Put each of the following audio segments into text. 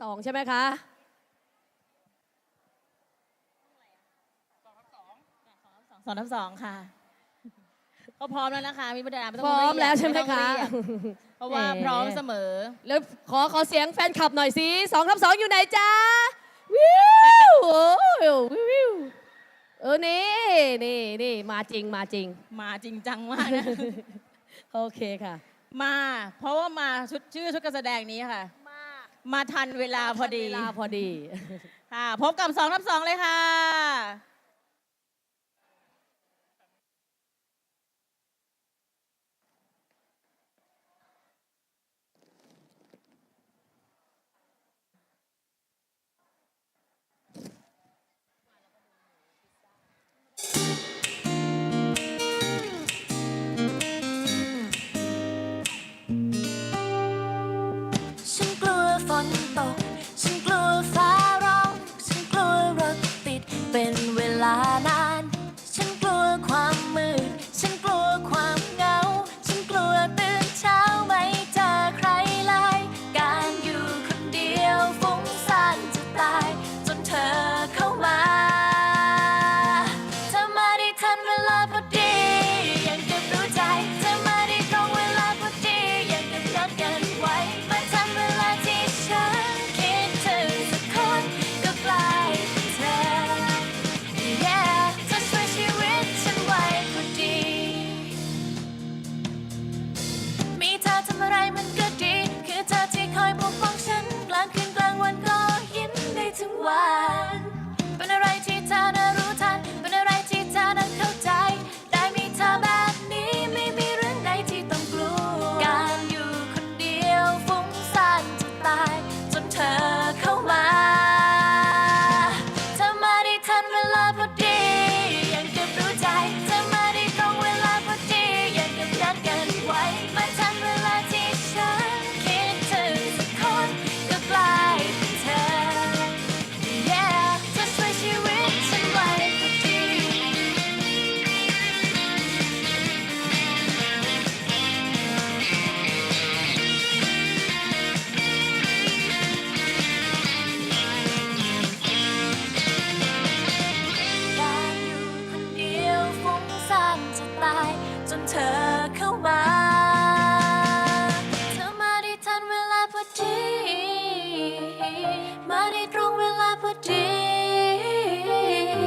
สองใช่ไหมคะสองทับสองค่ะเขาพร้อมแล้วนะคะมีประเด็าไม่ต้องพร้อมแล้วใช่ไหมคะเพราะว่าพร้อมเสมอ แล้วขอขอเสียงแฟนคลับหน่อยสิสองทับสองอยู่ไหนจ้าวิวโอ้วิววิวเออนี่นี่นี่มาจริงมาจริง มาจริงจังมากนะโอเคค่ะ มา เพราะว่ามาชุดชื่อชุดการแสดงนี้ค่ะ มาทันเวลาพอดี เวลาพอดี ค่ะ พบกับสองรับสองเลยค่ะ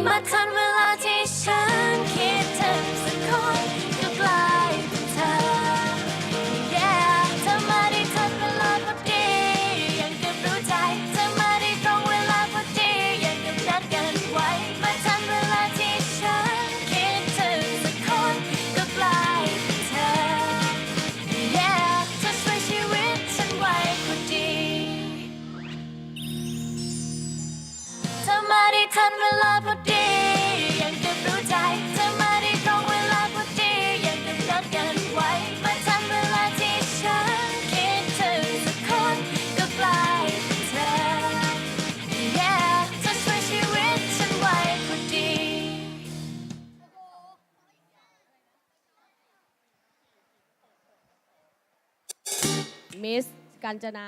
my time. ทันเวลาพอดี อยากจะรู้ใจเธอมาได้ตรงเวลาพอดียังกจะรัดกันไว้มาทันเวลาที่ฉันคิดถึงสักคนก็กลายเป็นเธอ yeah เธอช่วยชีวิตฉันไว้พอดี มิสกัญจนา